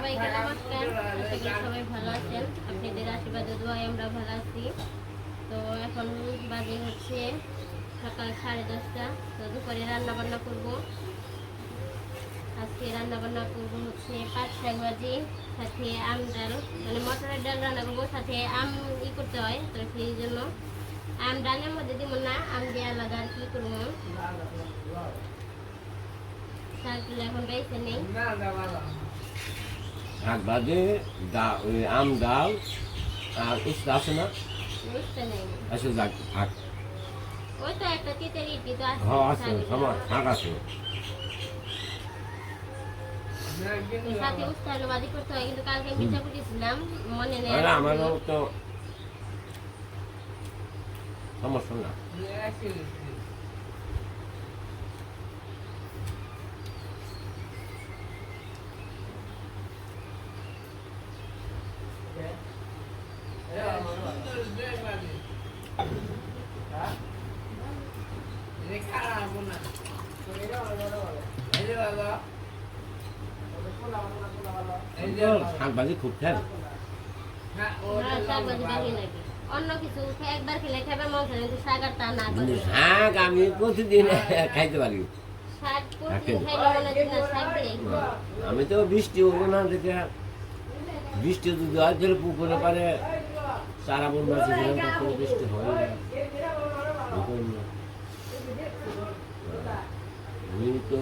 সবাইকে নমস্কার সবাই ভালো আছেন। আপনাদের আশীর্বাদে, দোয়ায় আমরা ভালো আছি। তো এখন বাজে হচ্ছে সকাল সাড়ে দশটা। তো দুপুরে রান্না বান্না করব। আজকে রান্না বান্না করব হচ্ছে পাঁচ শাক ভাজি, সাথে আম ডাল। মানে মটরের ডাল রান্না করব, সাথে আম ই করতে হয় তো সেই জন্য। আম ডালের মধ্যে দিব না, আম দিয়ে আলাদা আর কি করব। শাকগুলো এখন গাইছে নেই। শাক ভাজি ডাল আম ডাল আর উস্তা আছে না? আছে যাক হ্যাঁ। শাক আছে। হয় মনে আমারও তো সমস্যা না। শাক ভাজি খুব খেলে। শাক আমি প্রতিদিন খাইতে পারি। আমি তো বৃষ্টি হব না দেখে। বৃষ্টি যদি পুকুরে পারে সারা বন কখনো বৃষ্টি হয় না। তো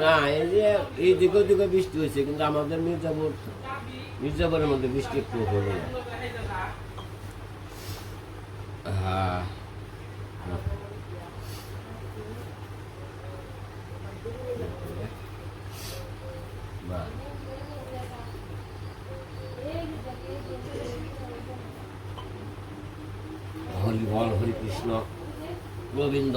না না এই যে এই দিকে দিকে বৃষ্টি হয়েছে কিন্তু আমাদের মির্জাপুর মির্জাপুরের মধ্যে বৃষ্টি একটু হলো না। হ্যাঁ। হরি বল হরি কৃষ্ণ গোবিন্দ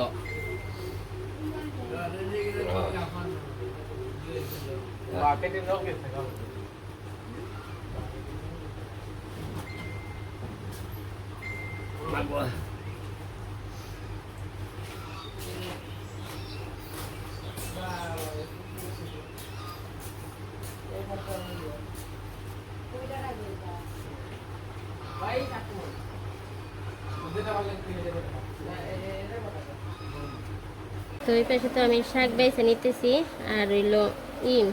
তো ওই পাশে তো আমি শাক বেছে নিতেছি, আর হইল ইম।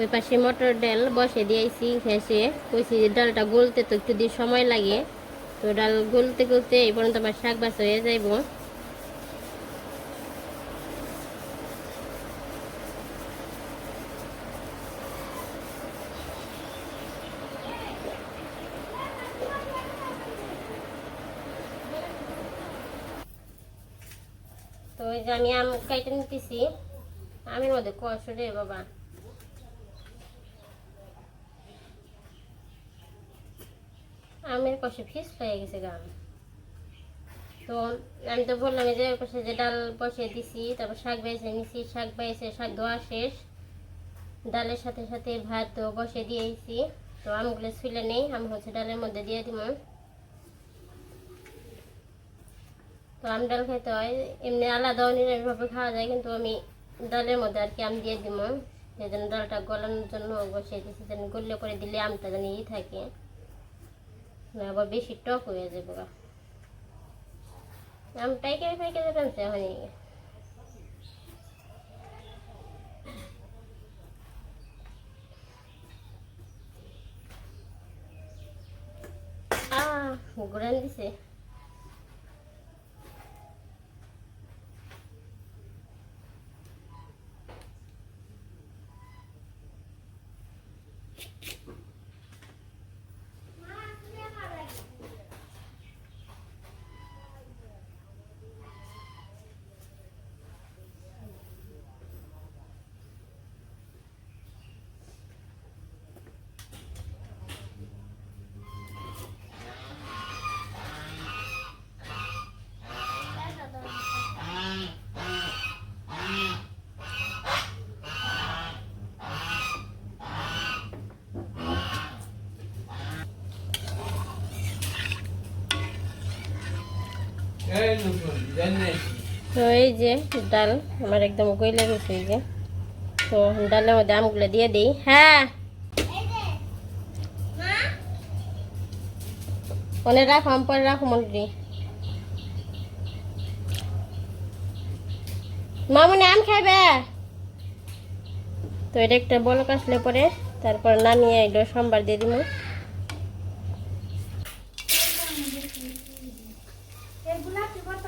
ওই পাশে মটর ডাল বসে দিয়েছি ঘেসে কইছি যে ডালটা গলতে তো একটু সময় লাগে। তো ডাল গলতে গলতে এই পর্যন্ত আমার শাক বাস হয়ে যাইব। ওই যে আমি আম কাইটে নিতেছি। আমের মধ্যে কষ রে বাবা। আমের কষে ফিস হয়ে গেছে গাম তো আমি তো বললাম যে পাশে যে ডাল বসিয়ে দিছি, তারপর শাক বেছে নিছি, শাক বেছে, শাক ধোয়া শেষ। ডালের সাথে সাথে ভাত তো বসিয়ে দিয়েছি। তো আমগুলো ছুলে নেই, আম হচ্ছে ডালের মধ্যে দিয়ে দিব তো আম ডাল খেতে হয়। এমনি আলাদাও নিরামিষভাবে খাওয়া যায়, কিন্তু আমি ডালের মধ্যে আর কি আম দিয়ে দিব। সেই জন্য ডালটা গলানোর জন্য বসিয়ে দিচ্ছি যেন গললে করে দিলে আমটা যেন ই থাকে। না, আবার বেশি টক হয়ে যাবে। আম পাইকারি পাইকারি টানছে আহ ঘুরান দিছে। তো এই যে ডাল, আমার একদম গইলে গেছে এই যে। তো ডালের মধ্যে আমগুলো দিয়ে দিই। হ্যাঁ। ওনে রাখো, আম পরে রাখো মন্ত্রী মামুনি আম খাইবে? তো এটা একটা বলক আসলে পরে, তারপর নামিয়ে এলো, সোমবার দিয়ে দিব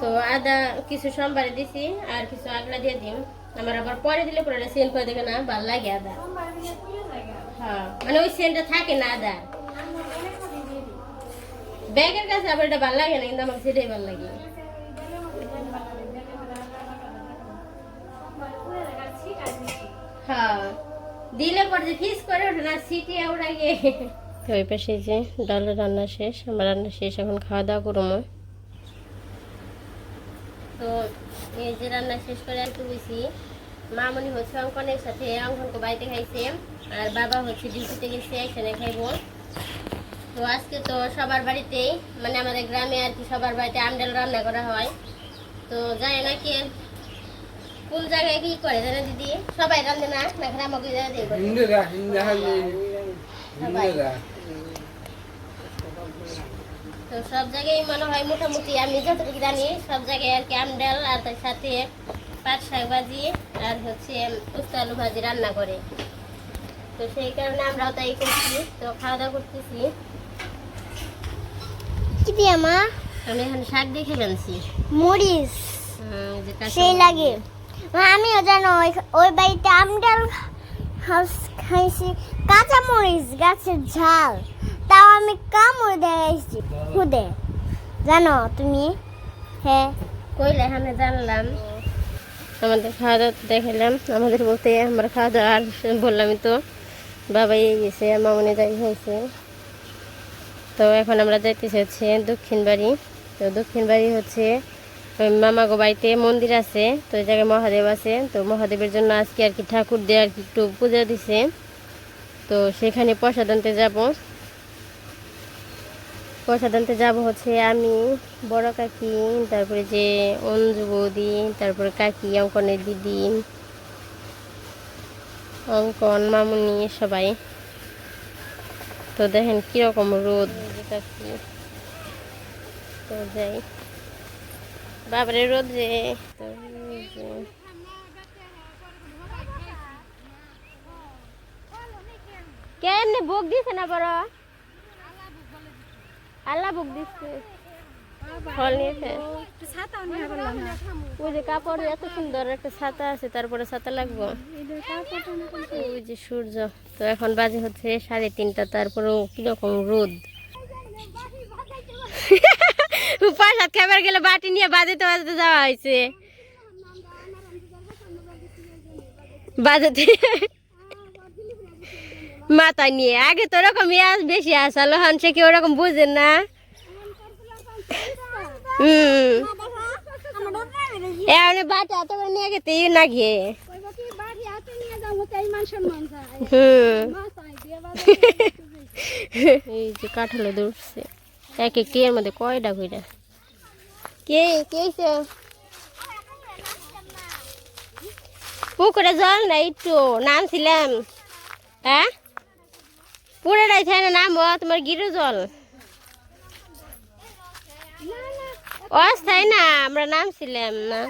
তো আদা কিছু সোমবারে দিছি, আর কিছু আগলা দিয়ে দিম। আমার আবার পরে দিলে পরে সেন করে দেখে না, ভালো লাগে আদা। হ্যাঁ মানে ওই সেন্টটা থাকে না আদা। ব্যাগের কাছে আবার এটা ভালো লাগে না, কিন্তু আমার সেটাই ভালো লাগে। হ্যাঁ দিলে পরে ফিস করে ওঠে না সিটি ওর আগে তো পাশে যে ডালের রান্না শেষ, আমার রান্না শেষ, এখন খাওয়া দাওয়া করব। তো এই যে রান্না শেষ করে একটু বেশি মামনি হচ্ছে অঙ্কনের সাথে অঙ্কনকে বাড়িতে খাইছে আর বাবা হচ্ছে ডিউটিতে গেছে এখানে খাইবো। তো আজকে তো সবার বাড়িতেই মানে আমাদের গ্রামে আর কি সবার বাড়িতে আমডাল রান্না করা হয়। তো জানি না কি? কোন জায়গায় কি করে জানে দিদি? সবাই রান্ধে না না খালি আমাকে জায়গা দিয়ে করে? হিন্দুরা হিন্দু হলে হিন্দুরা তো সব জায়গায় মনে হয় মোটামুটি আমি যতটুকু জানি সব জায়গায় আর কি আমডাল আর তার সাথে পাট শাক ভাজি আর হচ্ছে উস্তা আলু ভাজি রান্না করে। তো সেই কারণে আমরাও তাই করছি। তো খাওয়া দাওয়া করতেছি। কি দিয়ে মা? আমি এখন শাক দেখে ফেলছি। মরিচ। সেই। লাগে। আমিও জানো ওই- বাড়িতে আমডাল খাইছি। কাঁচা মরিচ গাছের ঝাল। আমি কামড় দেখাইছি খুদে জানো তুমি? হ্যাঁ। কইলে এখানে জানলাম। আমাদের খাওয়া দাওয়া দেখালাম আমাদের বলতে আমার খাওয়া দাওয়া আর বললামই তো, বাবাই গেছে, মামনি যাই হয়েছে। তো এখন আমরা যাইতেছি হচ্ছে দক্ষিণ বাড়ি। তো দক্ষিণ বাড়ি হচ্ছে, ওই মামাগো বাড়িতে মন্দির আছে, তো ওই জায়গায় মহাদেব আছে। তো মহাদেবের জন্য আজকে আর কি ঠাকুর দিয়ে আর কি একটু পূজা দিছে। তো সেখানে প্রসাদ আনতে যাব। প্রসাদ আনতে যাব হচ্ছে আমি, বড় কাকি, তারপরে যে অঞ্জু বৌদি, তারপরে কাকি, অঙ্কনের দিদি, অঙ্কন, মামুনি, সবাই। তো দেখেন কীরকম রোদ কাকি। তো যাই। বাবারে রোদ যে। কে এমনি ভোগ দিছে না বড়? আল্লাহ ভোগ দিচ্ছে। ফল নিয়েছে। ওই যে কাপড় এত সুন্দর একটা ছাতা আছে, তারপরে ছাতা লাগবো। ওই যে সূর্য। তো এখন বাজে হচ্ছে সাড়ে তিনটা, তারপরেও কীরকম রোদ। প্রসাদ খাবার গেলে বাটি নিয়ে বাজাতে বাজাতে যাওয়া হয়েছে। বাজাতে মাথা নিয়ে আগে তো ওরকম ইয়াস বেশি আসালো হানসে কি ওরকম বুঝেন না? হুম। এখন বাটি এত করে নিয়ে গেতে না গিয়ে এই যে কাঁঠালে দৌড়ছে এক একটি এর মধ্যে কয়টা কে পুকুরে জল না একটু নামছিলাম। হ্যাঁ? পুরোটাই থাকে না নাম তোমার গিরু জল। অস্থায় না, আমরা নামছিলাম না।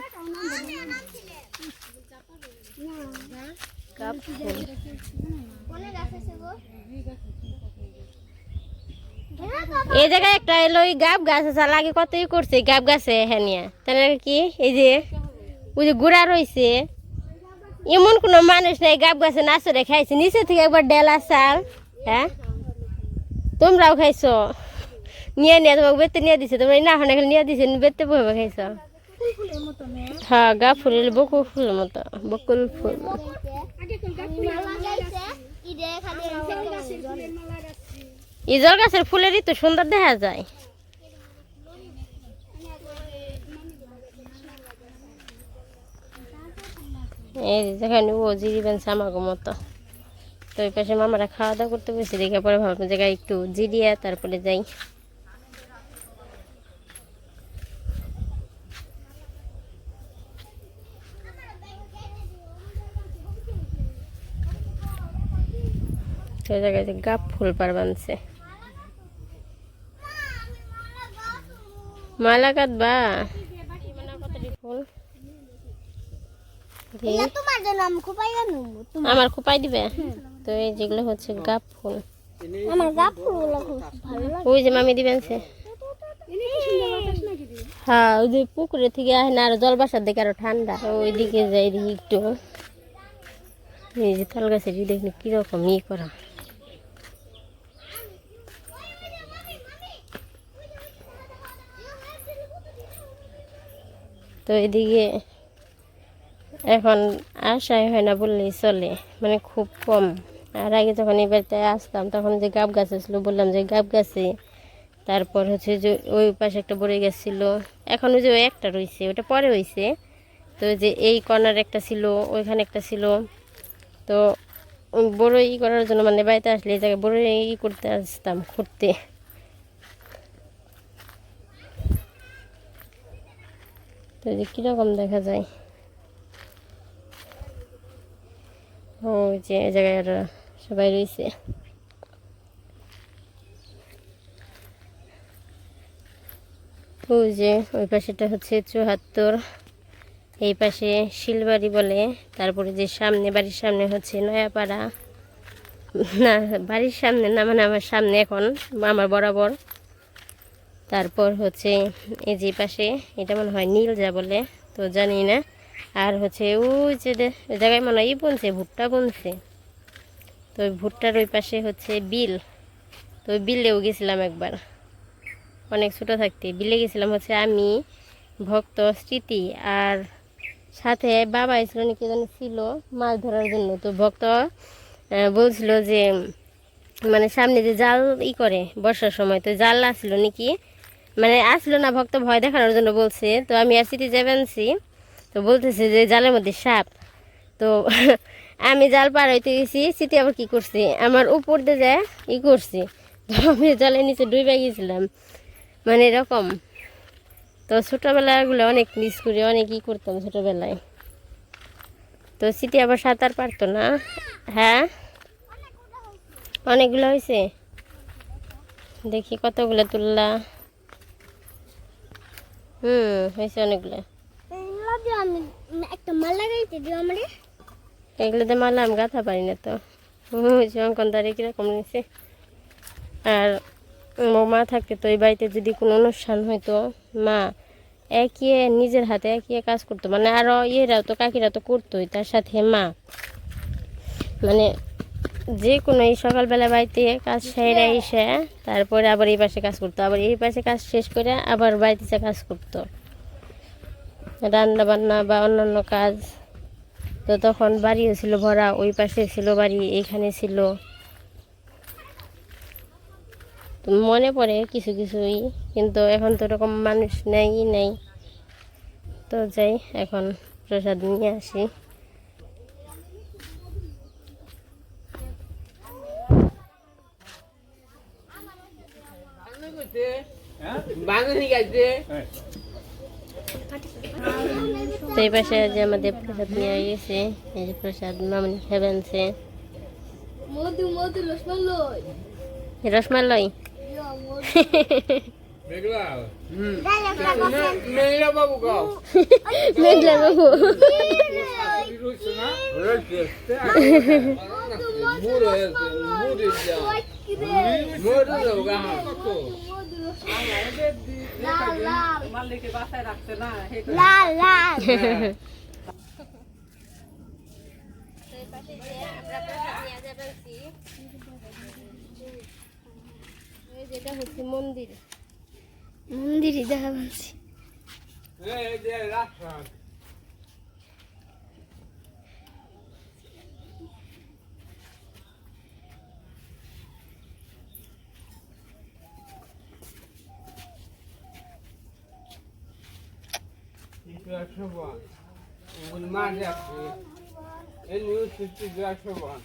এই জায়গায় একটা এলো, ওই গাব গাছ আছে আগে কতই করছে গাব গাছে হ্যাঁ তাহলে কি, এই যে, ওই যে গুড়া রয়েছে এমন কোনো মানুষ নাই, গাব গাছে নাচরে খাইছে, নিচে থেকে একবার ডেলা চাল হ্যাঁ? তোমরাও খাইছো? নিয়ে নিয়ে তোমাকে বেতে নিয়ে দিছে, তোমরা না এখন এখানে নিয়ে দিছে, বেতে বইবে খাইছ? হ্যাঁ গা ফুলের বকুল ফুলের মতো, বকুল ফুল। খালি। ইজল গাছের ফুলেরই তো সুন্দর দেখা যায়। এই যেখানে ও জিরি বেনছে আমাকে মতো। ওই পাশে মামারা খাওয়া দাওয়া করতে বসে দেখে পরে ভাবলাম জায়গায় একটু জিরিয়ে তারপরে যাই। তো জায়গায় গাপ ফুল পার বানছে। মালা কাটবা? ফুল আমার খুপাই দিবে? তো এই যেগুলো হচ্ছে গাপ ফুল। আমার গা ফুলগুলো খুব ভালো লাগে। ওই যে মামি দিবেন সে। হ্যাঁ ওই যে পুকুরে থেকে আসে না আর জল বাসার দিকে আরও ঠান্ডা। তো ওইদিকে যাই দেখি একটু। এই যে তাল গাছের ই দেখুন কীরকম ই করা। তো এদিকে এখন আশাই হয় না বললেই চলে মানে খুব কম। আর আগে যখন এই বাড়িতে আসতাম, তখন যে গাব গাছ ছিল বললাম যে গাব গাছে। তারপর হচ্ছে যে ওই পাশে একটা বড়ই গাছ ছিল। এখন ওই যে ওই একটা রয়েছে ওটা পরে হয়েছে তো যে এই কর্নার একটা ছিল, ওইখানে একটা ছিল। তো বড়ই ই করার জন্য মানে বাড়িতে আসলে এই জায়গায় বড়ই ই করতে আসতাম, ঘুরতে। তো যে কীরকম দেখা যায়? ওই যে জায়গায় সবাই রয়েছে। ওই যে, ওই পাশেটা হচ্ছে চুহাত্তর এই পাশে শিলবাড়ি বলে, তারপরে যে সামনে, বাড়ির সামনে হচ্ছে নয়াপাড়া। না, বাড়ির সামনে না মানে আমার সামনে এখন, আমার বরাবর। তারপর হচ্ছে এই যে পাশে, এটা মনে হয় নীল যা বলে, তো জানি না। আর হচ্ছে ওই যে জায়গায় মনে হয় ই বুনছে, ভুট্টা বুনছে। তো ভুট্টার ওই পাশে হচ্ছে বিল। তো বিলেও গেছিলাম একবার। অনেক ছোটো থাকতে। বিলে গেছিলাম হচ্ছে আমি, ভক্ত, স্মৃতি আর সাথে বাবা ছিল নাকি জানি ছিল মাছ ধরার জন্য। তো ভক্ত বলছিল যে মানে সামনে যে জাল ই করে বর্ষার সময়, তো জাল আসলো নাকি? মানে আসলো না, ভক্ত ভয় দেখানোর জন্য বলছে। তো আমি আর স্মৃতি যাবে আনছি তো বলতেছে যে জালের মধ্যে সাপ। তো আমি জাল পার হইতে গেছি, সিটি আবার কি করছি? আমার উপর দিয়ে যায় ই করছি। আমি জালের নিচে ডুবে গেছিলাম। মানে এরকম। তো ছোটোবেলাগুলো অনেক মিস করি, অনেক ই করতাম ছোটোবেলায়। তো সিটি আবার সাঁতার পারতো না। হ্যাঁ? অনেকগুলো হয়েছে দেখি কতগুলো তুললা। হুম হয়েছে অনেকগুলো। একটা মালা দিও এগুলোতে মালা আমি গাঁথা পারি না তো। অঙ্কন দাঁড়িয়ে কীরকম নিয়েছে আর মা থাকতে তো, এই বাড়িতে যদি কোনো অনুষ্ঠান হইতো মা একিয়ে নিজের হাতে একিয়ে কাজ করতো। মানে আরও ইয়েরাও তো, কাকিরা তো করতোই, তার সাথে মা। মানে যে কোনো এই সকালবেলা বাড়িতে কাজ সেরে এসে, তারপরে আবার এই পাশে কাজ করতো। আবার এই পাশে কাজ শেষ করে আবার বাড়িতে কাজ করতো। রান্না বান্না বা অন্যান্য কাজ তো তখন বাড়িও ছিল ভরা ওই পাশে ছিল বাড়ি এইখানে ছিল। মনে পড়ে কিছু কিছুই কিন্তু এখন তো এরকম মানুষ নেই নেই। তো যাই এখন প্রসাদ নিয়ে আসি। বাঙালি গাইছে তো এই পাশে যে আমাদের প্রসাদ নিয়ে গেছে এই যে প্রসাদ মামনি খেবেনছে মধু মধু রসমালাই। রসমালাই? মেঘলা। বাবু মেঘলা বাবু। রয়েছে যেটা হচ্ছে মন্দির। মন্দিরই দেখা পাচ্ছি একশো বন ওগুলো মাঝে আছে এই নিউজ ফিফটি একশো বন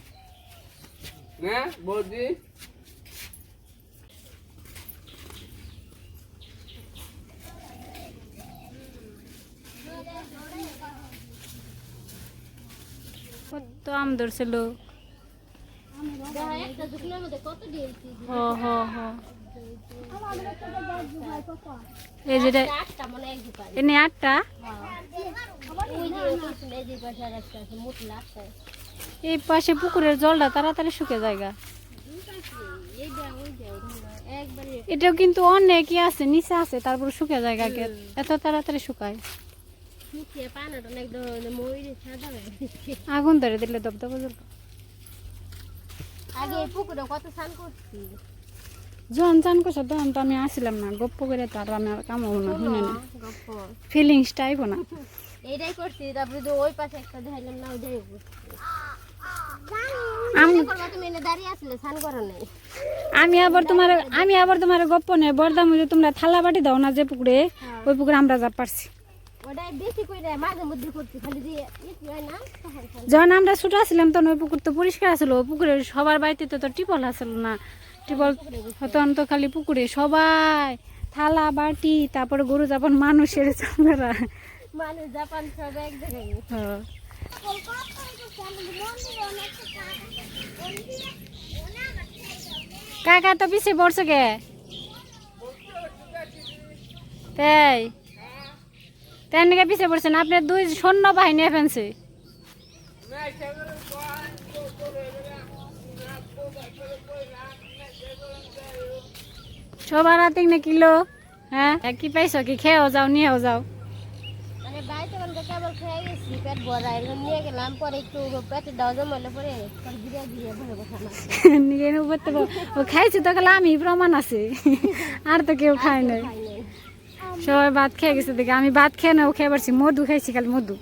না বৌদি কত আম ধরছিল একটা শুকনোর মধ্যে কত দিয়েছি হ হ হ এই পাশে পুকুরের জলটা তাড়াতাড়ি শুকে জায়গা এটাও কিন্তু অনেকই আছে, নিচে আছে, তারপর শুকে জায়গা কে এত তাড়াতাড়ি শুকায়। আগুন ধরে দিলে দবদব জ্বলবে। আগে পুকুরে কত স্নান করছি যখন চান করছ তখন তো আমি আসছিলাম না গপ্প করে তার আমি আর কামাবো না শুনে না। ফিলিংস টাইপ না। এইটাই করছি তারপরে তো ওই পাশে একটা দেখাইলাম না করছি আমি আসলে আবার তোমার আমি আবার তোমার গপ্প নেই বরদাম তোমরা থালা বাটি দাও না যে পুকুরে ওই পুকুরে আমরা যা পারছি। হয় স্নান যখন আমরা ছোট ছিলাম তখন ওই পুকুর তো পরিষ্কার আছিল ওই পুকুরে সবার বাড়িতে তো টিপল আসল না। তখন তো খালি পুকুরে সবাই থালা বাটি তারপরে গরু যাপন মানুষের চামড়া। মানুষ জাপান সব এক জায়গায় হ্যাঁ। কাকা তো পিছিয়ে পড়ছে কে? তাই তাই নাকি পিছিয়ে পড়ছেন আপনি দুই সৈন্য বাহিনী ফেনছে সবার হাতে না কিলো হ্যাঁ? কি পাইছো কি? খেয়েও যাও নিয়েও যাও। খাইছি তো আমি প্রমাণ আছে। আর তো কেউ খায় নাই। সবাই ভাত খেয়ে গেছে দেখে আমি ভাত খেয়ে না ও খেয়ে পারছি মধু খাইছি খালি মধু।